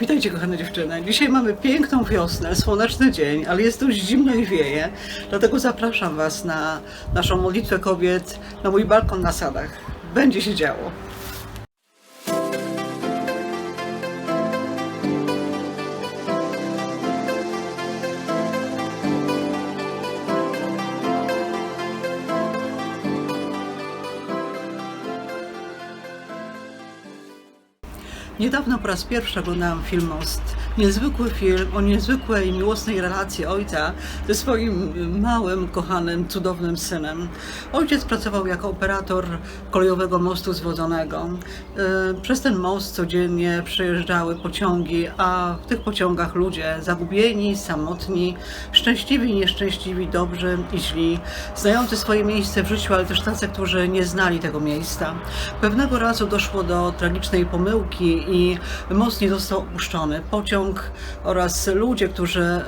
Witajcie kochane dziewczyny. Dzisiaj mamy piękną wiosnę, słoneczny dzień, ale jest dość zimno i wieje. Dlatego zapraszam Was na naszą modlitwę kobiet, na mój balkon na sadach. Będzie się działo. Niedawno po raz pierwszy oglądałam film Most. Niezwykły film o niezwykłej, miłosnej relacji ojca ze swoim małym, kochanym, cudownym synem. Ojciec pracował jako operator kolejowego mostu zwodzonego. E, Przez ten most codziennie przejeżdżały pociągi, a w tych pociągach ludzie zagubieni, samotni, szczęśliwi nieszczęśliwi, dobrzy i źli, znający swoje miejsce w życiu, ale też tacy, którzy nie znali tego miejsca. Pewnego razu doszło do tragicznej pomyłki i most nie został opuszczony. Pociąg oraz ludzie, którzy e,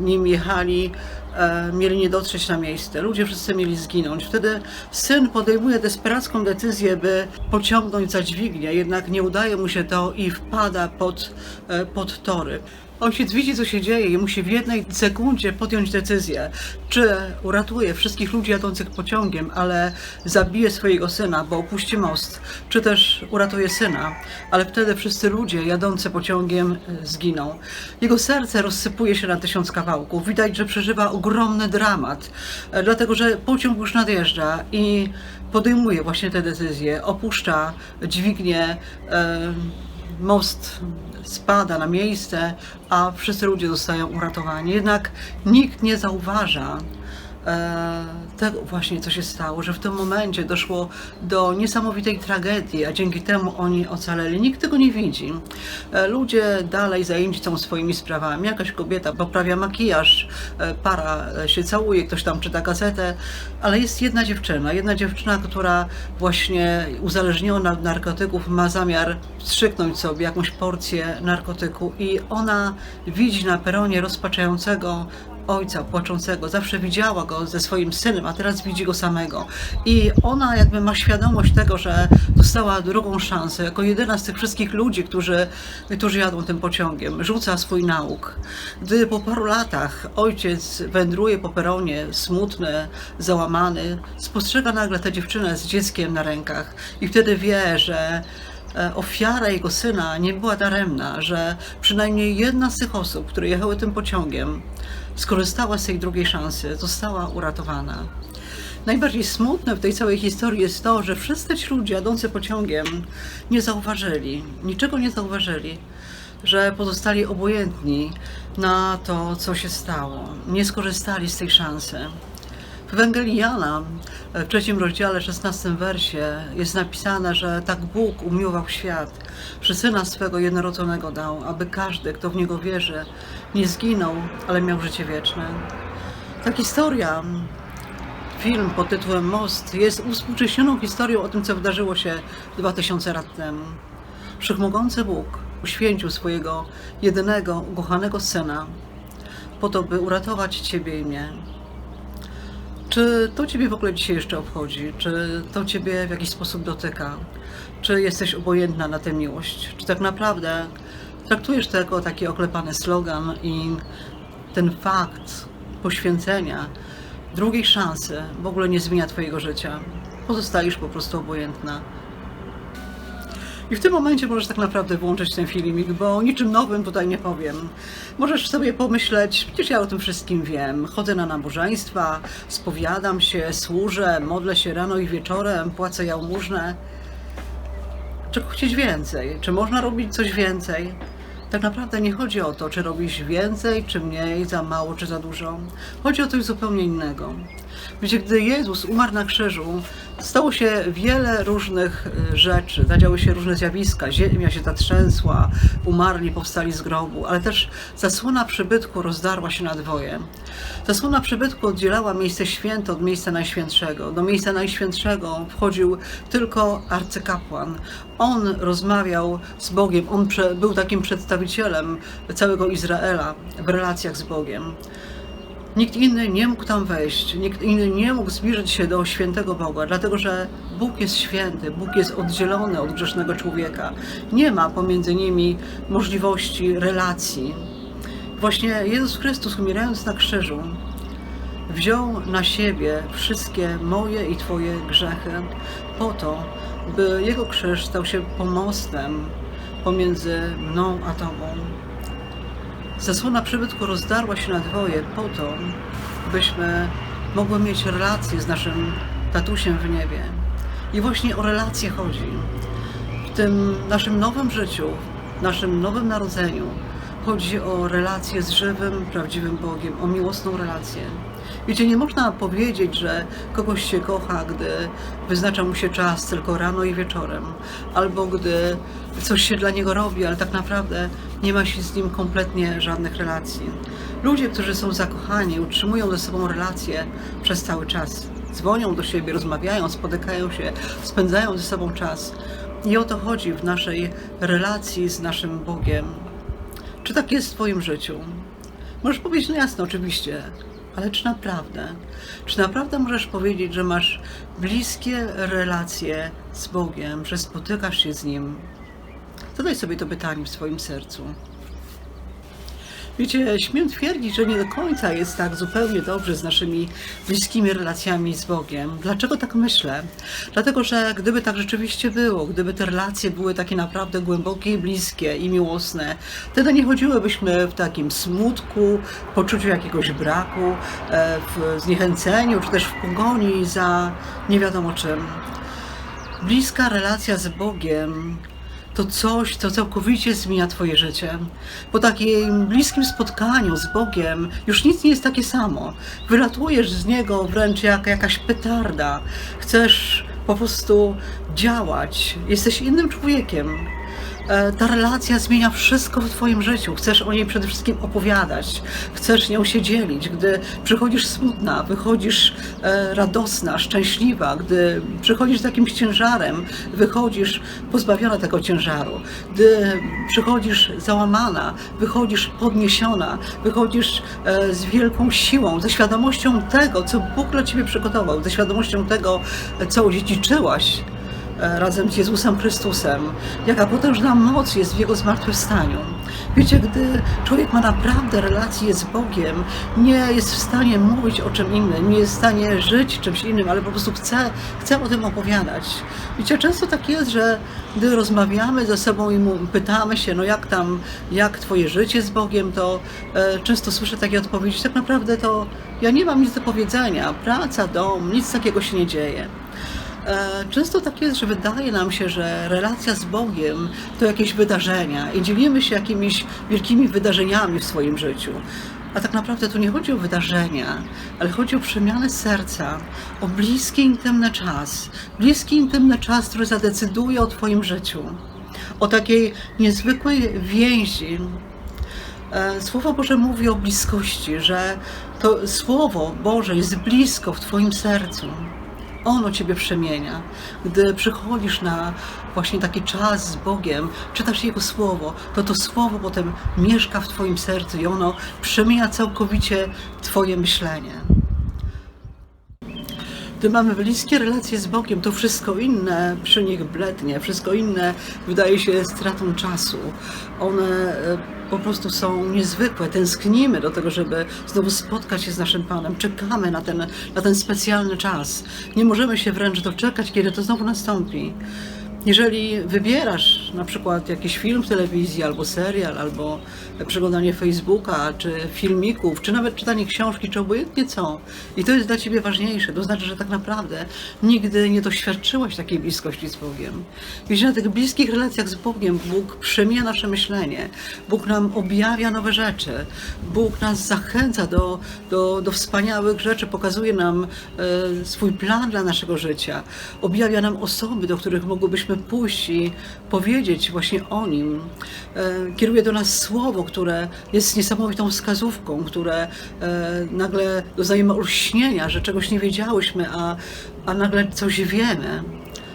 nim jechali, e, mieli nie dotrzeć na miejsce. Ludzie wszyscy mieli zginąć. Wtedy syn podejmuje desperacką decyzję, by pociągnąć za dźwignię, jednak nie udaje mu się to i wpada pod, e, pod tory. Ojciec widzi, co się dzieje i musi w jednej sekundzie podjąć decyzję, czy uratuje wszystkich ludzi jadących pociągiem, ale zabije swojego syna, bo opuści most, czy też uratuje syna, ale wtedy wszyscy ludzie jadący pociągiem e, zginą. Jego serce rozsypuje się na tysiąc kawałków. Widać, że przeżywa ogromny dramat, e, dlatego że pociąg już nadjeżdża i podejmuje właśnie tę decyzję, opuszcza dźwignię. e, most spada na miejsce, a wszyscy ludzie zostają uratowani. Jednak nikt nie zauważa e, tego właśnie, co się stało, że w tym momencie doszło do niesamowitej tragedii, a dzięki temu oni ocaleli. Nikt tego nie widzi. E, ludzie dalej zajęci są swoimi sprawami. Jakaś kobieta poprawia makijaż, e, para e, się całuje, ktoś tam czyta gazetę, ale jest jedna dziewczyna, jedna dziewczyna, która właśnie uzależniona od narkotyków ma zamiar wstrzyknąć sobie jakąś porcję narkotyku i ona widzi na peronie rozpaczającego ojca płaczącego, zawsze widziała go ze swoim synem, a teraz widzi go samego. I ona jakby ma świadomość tego, że dostała drugą szansę, jako jedyna z tych wszystkich ludzi, którzy, którzy jadą tym pociągiem, rzuca swój nauk. Gdy po paru latach ojciec wędruje po peronie, smutny, załamany, spostrzega nagle tę dziewczynę z dzieckiem na rękach i wtedy wie, że ofiara jego syna nie była daremna, że przynajmniej jedna z tych osób, które jechały tym pociągiem, skorzystała z tej drugiej szansy, została uratowana. Najbardziej smutne w tej całej historii jest to, że wszyscy ci ludzie jadący pociągiem nie zauważyli, niczego nie zauważyli, że pozostali obojętni na to, co się stało, nie skorzystali z tej szansy. W Ewangelii Jana, w trzecim rozdziale, szesnastym wersie jest napisane, że tak Bóg umiłował świat, że Syna swego jednorodzonego dał, aby każdy, kto w Niego wierzy, nie zginął, ale miał życie wieczne. Ta historia, film pod tytułem Most, jest uspółcześnioną historią o tym, co wydarzyło się 2000 lat temu. Wszechmogący Bóg uświęcił swojego jedynego, ukochanego Syna po to, by uratować Ciebie i mnie. Czy to Ciebie w ogóle dzisiaj jeszcze obchodzi? Czy to Ciebie w jakiś sposób dotyka? Czy jesteś obojętna na tę miłość? Czy tak naprawdę traktujesz to jako taki oklepany slogan i ten fakt poświęcenia drugiej szansy w ogóle nie zmienia Twojego życia? Pozostajesz po prostu obojętna. I w tym momencie możesz tak naprawdę włączyć ten filmik, bo niczym nowym tutaj nie powiem. Możesz sobie pomyśleć, przecież ja o tym wszystkim wiem. Chodzę na nabożeństwa, spowiadam się, służę, modlę się rano i wieczorem, płacę jałmużnę. Czego chcieć więcej? Czy można robić coś więcej? Tak naprawdę nie chodzi o to, czy robisz więcej, czy mniej, za mało, czy za dużo. Chodzi o coś zupełnie innego. Wiecie, gdy Jezus umarł na krzyżu, stało się wiele różnych y, rzeczy, zadziały się różne zjawiska, ziemia się zatrzęsła, umarli powstali z grobu, ale też zasłona przybytku rozdarła się na dwoje. Zasłona przybytku oddzielała miejsce święte od miejsca najświętszego. Do miejsca najświętszego wchodził tylko arcykapłan. On rozmawiał z Bogiem, on był takim przedstawicielem całego Izraela w relacjach z Bogiem. Nikt inny nie mógł tam wejść, nikt inny nie mógł zbliżyć się do świętego Boga, dlatego że Bóg jest święty, Bóg jest oddzielony od grzesznego człowieka. Nie ma pomiędzy nimi możliwości relacji. Właśnie Jezus Chrystus, umierając na krzyżu, wziął na siebie wszystkie moje i Twoje grzechy, po to, by Jego krzyż stał się pomostem pomiędzy mną a Tobą. Zasłona przybytku rozdarła się na dwoje po to, byśmy mogły mieć relację z naszym tatusiem w niebie. I właśnie o relacje chodzi. W tym naszym nowym życiu, naszym nowym narodzeniu chodzi o relację z żywym, prawdziwym Bogiem, o miłosną relację. Wiecie, nie można powiedzieć, że kogoś się kocha, gdy wyznacza mu się czas tylko rano i wieczorem, albo gdy coś się dla niego robi, ale tak naprawdę nie ma się z nim kompletnie żadnych relacji. Ludzie, którzy są zakochani, utrzymują ze sobą relacje przez cały czas. Dzwonią do siebie, rozmawiają, spotykają się, spędzają ze sobą czas. I o to chodzi w naszej relacji z naszym Bogiem. Czy tak jest w Twoim życiu? Możesz powiedzieć, no jasno, oczywiście, ale czy naprawdę? Czy naprawdę możesz powiedzieć, że masz bliskie relacje z Bogiem, że spotykasz się z Nim? Zadaj sobie to pytanie w swoim sercu. Wiecie, śmiem twierdzić, że nie do końca jest tak zupełnie dobrze z naszymi bliskimi relacjami z Bogiem. Dlaczego tak myślę? Dlatego, że gdyby tak rzeczywiście było, gdyby te relacje były takie naprawdę głębokie, bliskie i miłosne, wtedy nie chodziłybyśmy w takim smutku, poczuciu jakiegoś braku, e, w zniechęceniu, czy też w pogoni za nie wiadomo czym. Bliska relacja z Bogiem to coś, co całkowicie zmienia Twoje życie. Po takim bliskim spotkaniu z Bogiem już nic nie jest takie samo. Wylatujesz z niego wręcz jak jakaś petarda. Chcesz po prostu działać. Jesteś innym człowiekiem. E, ta relacja zmienia wszystko w Twoim życiu. Chcesz o niej przede wszystkim opowiadać, chcesz nią się dzielić. Gdy przychodzisz smutna, wychodzisz e, radosna, szczęśliwa, gdy przychodzisz z jakimś ciężarem, wychodzisz pozbawiona tego ciężaru. Gdy przychodzisz załamana, wychodzisz podniesiona, wychodzisz e, z wielką siłą, ze świadomością tego, co Bóg dla Ciebie przygotował, ze świadomością tego, co odziedziczyłaś razem z Jezusem Chrystusem, jaka potężna moc jest w Jego zmartwychwstaniu. Wiecie, gdy człowiek ma naprawdę relację z Bogiem, nie jest w stanie mówić o czym innym, nie jest w stanie żyć czymś innym, ale po prostu chce, chce o tym opowiadać. Wiecie, często tak jest, że gdy rozmawiamy ze sobą i pytamy się, no jak tam, jak twoje życie z Bogiem, to e, często słyszę takie odpowiedzi, tak naprawdę to ja nie mam nic do powiedzenia, praca, dom, nic takiego się nie dzieje. E, często tak jest, że wydaje nam się, że relacja z Bogiem to jakieś wydarzenia i dzielimy się jakimiś wielkimi wydarzeniami w swoim życiu. A tak naprawdę tu nie chodzi o wydarzenia, ale chodzi o przemianę serca, o bliski, intymny czas. Bliski, intymny czas, który zadecyduje o Twoim życiu. O takiej niezwykłej więzi. E, Słowo Boże mówi o bliskości, że to Słowo Boże jest blisko w Twoim sercu. Ono Ciebie przemienia. Gdy przychodzisz na właśnie taki czas z Bogiem, czytasz Jego Słowo, to to Słowo potem mieszka w Twoim sercu i ono przemienia całkowicie Twoje myślenie. Gdy mamy bliskie relacje z Bogiem, to wszystko inne przy nich blednie, wszystko inne wydaje się stratą czasu. One e, po prostu są niezwykłe. Tęsknimy do tego, żeby znowu spotkać się z naszym Panem. Czekamy na ten, na ten specjalny czas. Nie możemy się wręcz doczekać, kiedy to znowu nastąpi. Jeżeli wybierasz na przykład jakiś film w telewizji, albo serial, albo przeglądanie Facebooka, czy filmików, czy nawet czytanie książki, czy obojętnie co, i to jest dla Ciebie ważniejsze, to znaczy, że tak naprawdę nigdy nie doświadczyłaś takiej bliskości z Bogiem. Widzisz, na tych bliskich relacjach z Bogiem Bóg przemija nasze myślenie, Bóg nam objawia nowe rzeczy, Bóg nas zachęca do, do, do wspaniałych rzeczy, pokazuje nam e, swój plan dla naszego życia, objawia nam osoby, do których mogłybyśmy pójść i powiedzieć właśnie o Nim. E, kieruje do nas Słowo, które jest niesamowitą wskazówką, które e, nagle doznajemy olśnienia, że czegoś nie wiedziałyśmy, a, a nagle coś wiemy.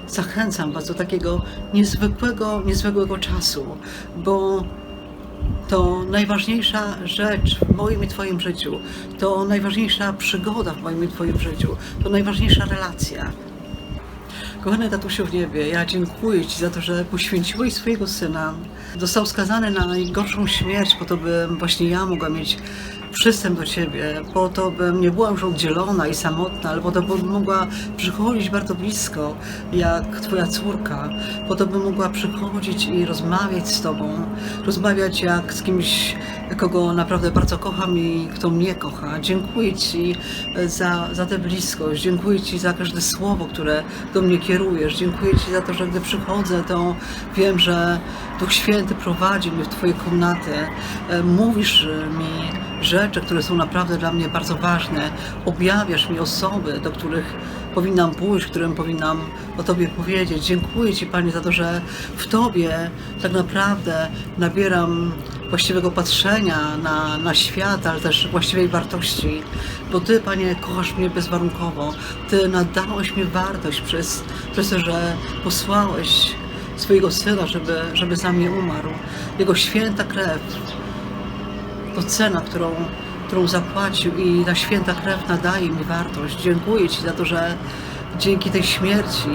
Zachęcam Was do takiego niezwykłego, niezwykłego czasu, bo to najważniejsza rzecz w moim i Twoim życiu, to najważniejsza przygoda w moim i Twoim życiu, to najważniejsza relacja. Kochany tatusiu w niebie, ja dziękuję Ci za to, że poświęciłeś swojego syna. Został skazany na najgorszą śmierć, po to, bym właśnie ja mogła mieć przystęp do Ciebie, po to, bym nie była już oddzielona i samotna, ale po to, bym mogła przychodzić bardzo blisko, jak Twoja córka, po to, bym mogła przychodzić i rozmawiać z Tobą, rozmawiać jak z kimś, kogo naprawdę bardzo kocham i kto mnie kocha. Dziękuję Ci za, za tę bliskość, dziękuję Ci za każde słowo, które do mnie kierujesz. Dziękuję Ci za to, że gdy przychodzę, to wiem, że Duch Święty prowadzi mnie w Twoje komnaty. E, Mówisz mi rzeczy, które są naprawdę dla mnie bardzo ważne. Objawiasz mi osoby, do których powinnam pójść, którym powinnam o Tobie powiedzieć. Dziękuję Ci, Panie, za to, że w Tobie tak naprawdę nabieram właściwego patrzenia na, na świat, ale też właściwej wartości, bo Ty, Panie, kochasz mnie bezwarunkowo. Ty nadałeś mi wartość przez, przez to, że posłałeś swojego Syna, żeby, żeby za mnie umarł. Jego święta krew to cena, którą, którą zapłacił i ta święta krew nadaje mi wartość. Dziękuję Ci za to, że dzięki tej śmierci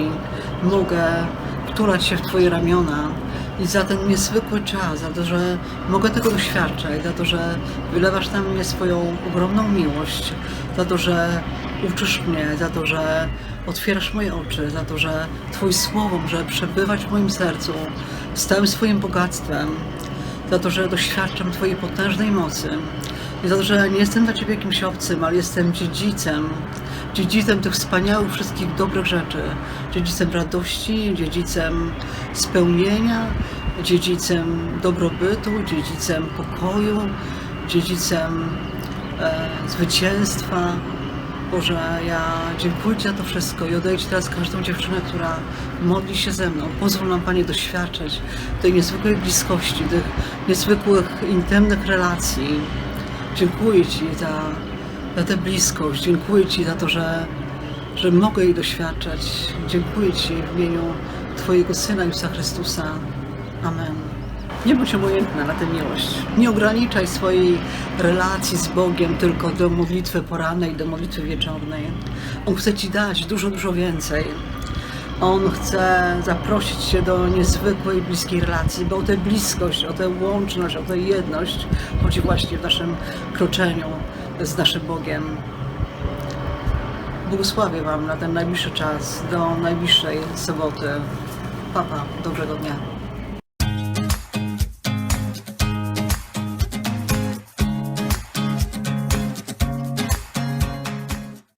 mogę wtulać się w Twoje ramiona i za ten niezwykły czas, za to, że mogę tego doświadczać, za to, że wylewasz na mnie swoją ogromną miłość, za to, że uczysz mnie, za to, że otwierasz moje oczy, za to, że Twoje słowo może przebywać w moim sercu z całym swoim bogactwem, za to, że doświadczam Twojej potężnej mocy i za to, że nie jestem dla Ciebie jakimś obcym, ale jestem dziedzicem, dziedzicem tych wspaniałych wszystkich dobrych rzeczy, dziedzicem radości, dziedzicem spełnienia, dziedzicem dobrobytu, dziedzicem pokoju, dziedzicem e, zwycięstwa. Boże, ja dziękuję Ci za to wszystko i oddaję Ci teraz każdą dziewczynę, która modli się ze mną. Pozwól nam, Panie, doświadczać tej niezwykłej bliskości, tych niezwykłych, intymnych relacji. Dziękuję Ci za, za tę bliskość, dziękuję Ci za to, że, że mogę jej doświadczać. Dziękuję Ci w imieniu Twojego Syna Jezusa Chrystusa. Amen. Nie bądź obojętna na tę miłość. Nie ograniczaj swojej relacji z Bogiem tylko do modlitwy porannej, do modlitwy wieczornej. On chce Ci dać dużo, dużo więcej. On chce zaprosić Cię do niezwykłej, bliskiej relacji, bo o tę bliskość, o tę łączność, o tę jedność chodzi właśnie w naszym kroczeniu z naszym Bogiem. Błogosławię Wam na ten najbliższy czas, do najbliższej soboty. Papa, dobrego dnia.